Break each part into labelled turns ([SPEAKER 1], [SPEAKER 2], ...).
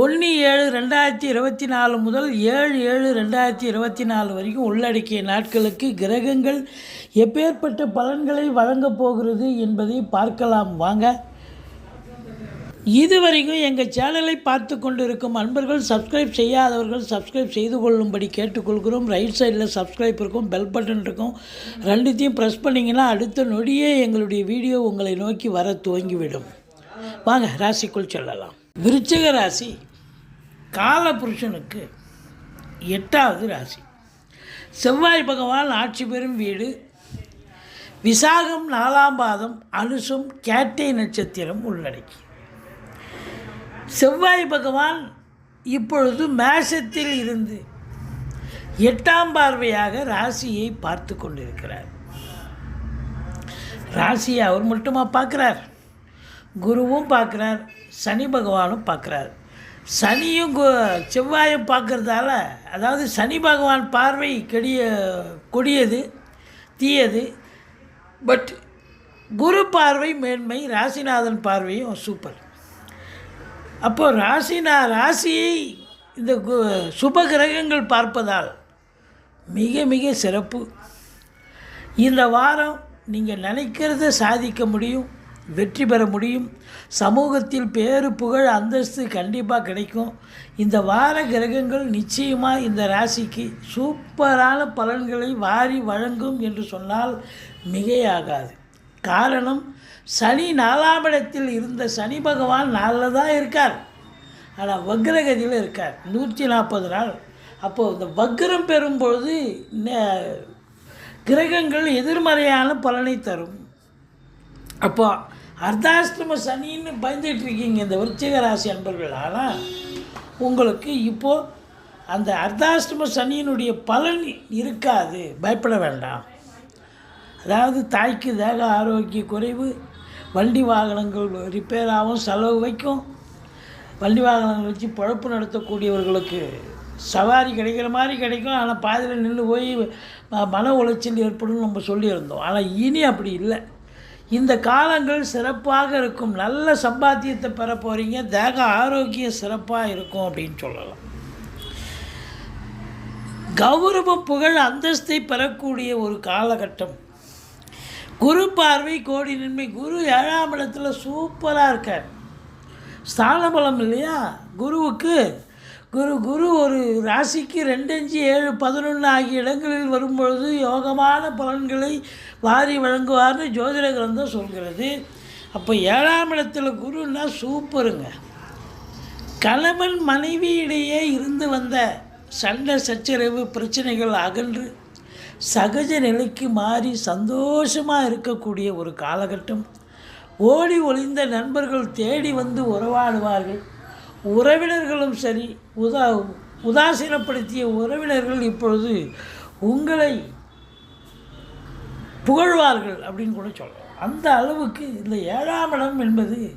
[SPEAKER 1] ஒன்று ஏழு ரெண்டாயிரத்தி இருபத்தி நாலு முதல் ஏழு ஏழு ரெண்டாயிரத்தி இருபத்தி நாலு வரைக்கும் உள்ளடக்கிய நாட்களுக்கு கிரகங்கள் எப்பேற்பட்ட பலன்களை வழங்கப் போகிறது என்பதை பார்க்கலாம். வாங்க. இதுவரைக்கும் எங்கள் சேனலை பார்த்து கொண்டிருக்கும் அன்பர்கள் சப்ஸ்கிரைப் செய்யாதவர்கள் சப்ஸ்கிரைப் செய்து கொள்ளும்படி கேட்டுக்கொள்கிறோம். ரைட் சைடில் சப்ஸ்கிரைப் இருக்கும் பெல் பட்டன் இருக்கும். ரெண்டுத்தையும் ப்ரெஸ் பண்ணிங்கன்னா அடுத்த நொடியே எங்களுடைய வீடியோ உங்களை நோக்கி வர துவங்கிவிடும். வாங்க ராசிக்குள் செல்லலாம். விருச்சிக ராசி காலபுருஷனுக்கு எட்டாவது ராசி. செவ்வாய் பகவான் ஆட்சி பெறும் வீடு. விசாகம் நாலாம் பாதம் அனுசும் கேட்டை நட்சத்திரம் உள்ளடக்கி. செவ்வாய் பகவான் இப்பொழுது மேஷத்தில் இருந்து எட்டாம் பார்வையாக ராசியை பார்த்து கொண்டிருக்கிறார். ராசியை அவர் மட்டுமா பார்க்குறார்? குருவும் பார்க்குறார் சனி பகவானும் பார்க்குறார். சனியும் கு செவ்வாயும் பார்க்குறதால அதாவது சனி பகவான் பார்வை கெடிய கொடியது தீயது பட் குரு பார்வை மேன்மை ராசிநாதன் பார்வையும் சூப்பர். அப்போது ராசினா ராசியை இந்த கு சுப கிரகங்கள் பார்ப்பதால் மிக மிக சிறப்பு. இந்த வாரம் நீங்கள் நினைக்கிறத சாதிக்க முடியும். வெற்றி பெற முடியும். சமூகத்தில் பேரு புகழ் அந்தஸ்து கண்டிப்பாக கிடைக்கும். இந்த வார கிரகங்கள் நிச்சயமாக இந்த ராசிக்கு சூப்பரான பலன்களை வாரி வழங்கும் என்று சொன்னால் மிகையாகாது. காரணம் சனி நாலாம் இடத்தில் இருந்த சனி பகவான் நாளில் தான் இருக்கார். ஆனால் வக்ரகதியில் இருக்கார். நூற்றி நாற்பது நாள். அப்போது இந்த வக்ரம் பெறும்பொழுது ந- கிரகங்கள் எதிர்மறையான பலனை தரும். அப்போ அர்த்தாஷ்டம சனின்னு பயந்துகிட்டு இருக்கீங்க இந்த விருச்சிக ராசி அன்பர்கள் ஆனால் உங்களுக்கு இப்போது அந்த அர்த்தாஷ்டம சனியினுடைய பலன் இருக்காது. பயப்பட வேண்டாம். அதாவது தாய்க்கு தேக ஆரோக்கிய குறைவு வண்டி வாகனங்கள் ரிப்பேர் ஆகும் செலவு வைக்கும். வண்டி வாகனங்கள் வச்சு பழப்பு நடத்தக்கூடியவர்களுக்கு சவாரி கிடைக்கிற மாதிரி கிடைக்கும். ஆனால் பாதியில் நின்று போய் மன உளைச்சல் ஏற்படும் நம்ம சொல்லியிருந்தோம். ஆனால் இனி அப்படி இல்லை. இந்த காலங்கள் சிறப்பாக இருக்கும். நல்ல சம்பாத்தியத்தை பெற போகிறீங்க தேக ஆரோக்கியம் சிறப்பாக இருக்கும் அப்படின்னு சொல்லலாம். கௌரவ புகழ் அந்தஸ்தை பெறக்கூடிய ஒரு காலகட்டம். குரு பார்வை கோடி நன்மை. குரு ஏழாம் இடத்துல சூப்பராக இருக்கார். ஸ்தானபலம் இல்லையா? குருவுக்கு குரு குரு ஒரு ராசிக்கு ரெண்டு அஞ்சு ஏழு பதினொன்று ஆகிய இடங்களில் வரும்பொழுது யோகமான பலன்களை வாரி வழங்குவார்னு ஜோதிட கிரந்தம் சொல்கிறது. அப்போ ஏழாம் இடத்துல குருன்னா சூப்பருங்க. கணவன் மனைவியிடையே இருந்து வந்த சண்டை சச்சரவு பிரச்சனைகள் அகன்று சகஜ நிலைக்கு மாறி சந்தோஷமாக இருக்கக்கூடிய ஒரு காலகட்டம். ஓடி ஒளிந்த நண்பர்கள் தேடி வந்து உறவாடுவார்கள். உறவினர்களும் சரி உதா உதாசீனப்படுத்திய உறவினர்கள் இப்பொழுது உங்களை புகழ்வார்கள் அப்படின்னு கூட சொல்லலாம். அந்த அளவுக்கு இந்த ஏழாம் இடம் என்பது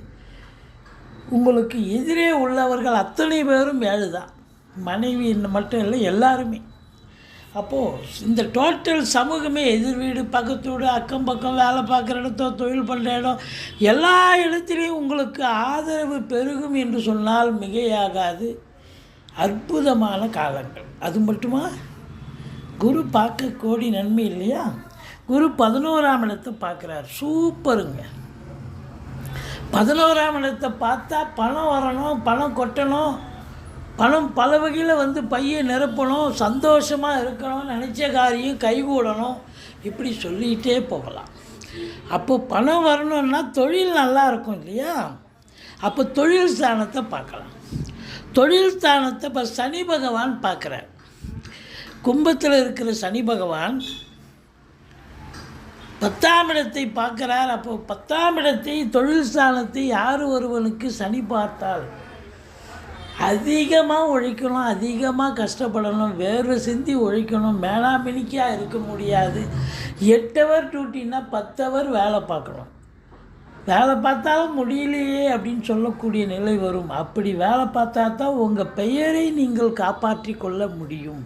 [SPEAKER 1] உங்களுக்கு எதிரே உள்ளவர்கள் அத்தனை பேரும் ஏழு தான் மனைவி மட்டும் இல்லை எல்லாருமே. அப்போது இந்த டோட்டல் சமூகமே எதிர் வீடு பக்கத்து வீடு அக்கம் பக்கம் வேலை பார்க்குற இடத்தோ தொழில் பண்ணுற இடம் எல்லா இடத்துலையும் உங்களுக்கு ஆதரவு பெருகும் என்று சொன்னால் மிகையாகாது. அற்புதமான காலங்கள். அது மட்டுமா? குரு பார்க்க கோடி நன்மை இல்லையா? குரு பதினோராம் இடத்தை பார்க்குறார். சூப்பருங்க. பதினோராம் இடத்தை பார்த்தா பணம் வரணும் பணம் கொட்டணும். பணம் பல வகையில் வந்து பையை நிரப்பணும் சந்தோஷமாக இருக்கணும் நினச்ச காரியம் கைகூடணும். இப்படி சொல்லிகிட்டே போகலாம். அப்போ பணம் வரணும்னா தொழில் நல்லா இருக்கும் இல்லையா? அப்போ தொழில் ஸ்தானத்தை பார்க்கலாம். தொழில் ஸ்தானத்தை இப்போ சனி பகவான் பார்க்குறார். கும்பத்தில் இருக்கிற சனி பகவான் பத்தாம் இடத்தை பார்க்குறார். அப்போ பத்தாம் இடத்தை தொழில் ஸ்தானத்தை யார் ஒருவனுக்கு சனி பார்த்தால்? அதிகமாக உழைக்கணும் அதிகமாக கஷ்டப்படணும் வேறு சிந்தி உழைக்கணும் மேலாமினிக்காக இருக்க முடியாது. எட்டு ஹவர் டியூட்டின்னா பத்து ஹவர் வேலை பார்க்கணும். வேலை பார்த்தாலும் முடியலையே அப்படின்னு சொல்லக்கூடிய நிலை வரும். அப்படி வேலை பார்த்தா தான் உங்கள் பெயரை நீங்கள் காப்பாற்றி கொள்ள முடியும்.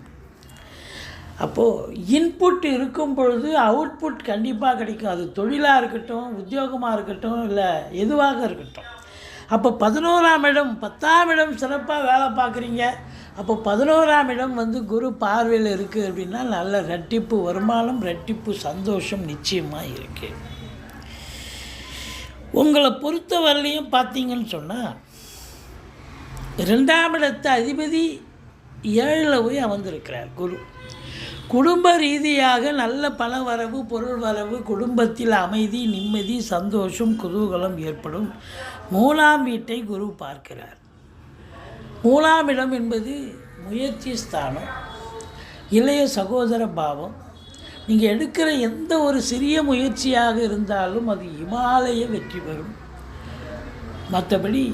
[SPEAKER 1] அப்போது இன்புட் இருக்கும் பொழுது அவுட்புட் கண்டிப்பாக கிடைக்கும். அது தொழிலாக இருக்கட்டும் உத்தியோகமாக இருக்கட்டும் இல்லை எதுவாக இருக்கட்டும். அப்போ பதினோராம் இடம் பத்தாம் இடம் சிறப்பாக வேலை பார்க்குறீங்க. அப்போ பதினோராம் இடம் வந்து குரு பார்வையில் இருக்குது அப்படின்னா நல்ல ரெட்டிப்பு வருமானம் ரெட்டிப்பு சந்தோஷம் நிச்சயமாக இருக்குது உங்களை பொறுத்த வரலையும் பார்த்தீங்கன்னு சொன்னால் ரெண்டாம் இடத்த அதிபதி ஏழில் போய் அமர்ந்திருக்கிறார் குரு. குடும்ப ரீதியாக நல்ல பண வரவு பொருள் வரவு குடும்பத்தில் அமைதி நிம்மதி சந்தோஷம் குதூகலம் ஏற்படும். மூலாம் வீட்டை குரு பார்க்கிறார். மூலாம் இடம் என்பது முயற்சி ஸ்தானம் இளைய சகோதர பாவம். நீங்கள் எடுக்கிற எந்த ஒரு சிறிய முயற்சியாக இருந்தாலும் அது இமாலய வெற்றி பெறும். மற்றபடி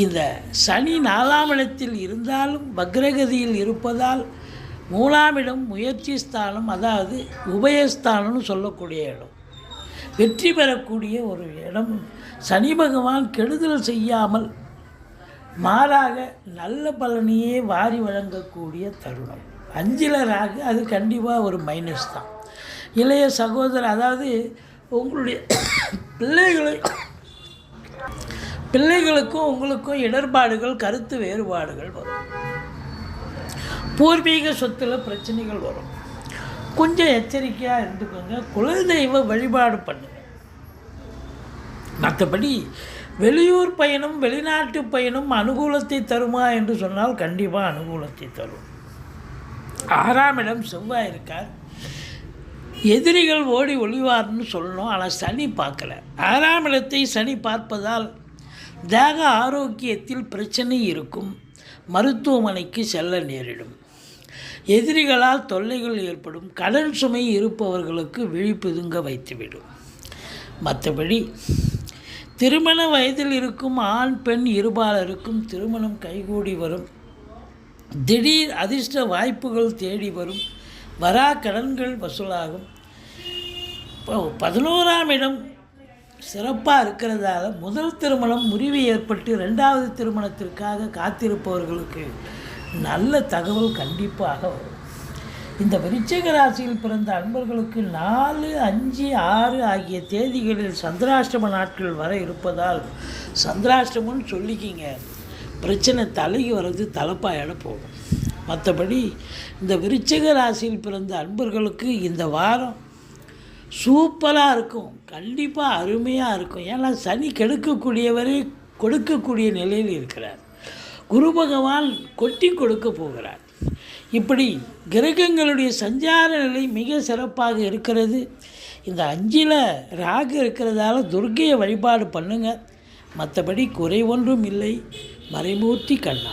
[SPEAKER 1] இந்த சனி நாலாம் இடத்தில் இருந்தாலும் பக்ரகதியில் இருப்பதால் மூணாம் இடம் முயற்சி ஸ்தானம் அதாவது உபயஸ்தானம்னு சொல்லக்கூடிய இடம். வெற்றி பெறக்கூடிய ஒரு இடம். சனி பகவான் கெடுதல் செய்யாமல் மாறாக நல்ல பலனையே வாரி வழங்கக்கூடிய தருணம். அஞ்சிலராக அது கண்டிப்பாக ஒரு மைனஸ் தான். இளைய சகோதரர் அதாவது உங்களுடைய பிள்ளைகளை பிள்ளைகளுக்கும் உங்களுக்கும் இடர்பாடுகள் கருத்து வேறுபாடுகள் வரும். பூர்வீக சொத்தில் பிரச்சனைகள் வரும். கொஞ்சம் எச்சரிக்கையாக இருந்துக்கோங்க. குலதெய்வ வழிபாடு பண்ணுங்க. மற்றபடி வெளியூர் பயணம் வெளிநாட்டு பயணம் அனுகூலத்தை தருமா என்று சொன்னால் கண்டிப்பாக அனுகூலத்தை தரும். ஆறாம் இடம் செவ்வாய் இருக்கார். எதிரிகள் ஓடி ஒளிவார்னு சொல்லணும். ஆனால் சனி பார்க்கல. ஆறாம் இடத்தை சனி பார்ப்பதால் தேக ஆரோக்கியத்தில் பிரச்சனை இருக்கும். மருத்துவமனைக்கு செல்ல நேரிடும். எதிரிகளால் தொல்லைகள் ஏற்படும். கடன் சுமை இருப்பவர்களுக்கு விழிப்புதுங்க வைத்துவிடும். மற்றபடி திருமண வயதில் இருக்கும் ஆண் பெண் இருபாலருக்கும் திருமணம் கைகூடி வரும். திடீர் அதிர்ஷ்ட வாய்ப்புகள் தேடி வரும். வரா கடன்கள் வசூலாகும். பதினோராம் இடம் சிறப்பாக இருக்கிறதால முதல் திருமணம் முறிவு ஏற்பட்டு ரெண்டாவது திருமணத்திற்காக காத்திருப்பவர்களுக்கு நல்ல தகவல் கண்டிப்பாக வரும். இந்த விருச்சிக ராசியில் பிறந்த அன்பர்களுக்கு நாலு அஞ்சு ஆறு ஆகிய தேதிகளில் சந்திராஷ்டம நாட்கள் வர இருப்பதால் சந்திராஷ்டமம்னு சொல்லிக்கிங்க. பிரச்சனை தலைக்கு வர்றது தலைப்பாயிட போகும். மற்றபடி இந்த விருச்சிக ராசியில் பிறந்த அன்பர்களுக்கு இந்த வாரம் சூப்பராக இருக்கும். கண்டிப்பாக அருமையாக இருக்கும். ஏன்னா சனி கெடுக்கக்கூடியவரை கொடுக்கக்கூடிய நிலையில் இருக்கிறார். குரு பகவான் கொட்டி கொடுக்க போகிறார். இப்படி கிரகங்களுடைய சஞ்சார நிலை மிக சிறப்பாக இருக்கிறது. இந்த அஞ்சில் ராகு இருக்கிறதால துர்க்கையை வழிபாடு பண்ணுங்கள் மற்றபடி குறை ஒன்றும் இல்லை. மறைமூர்த்தி கண்ணா.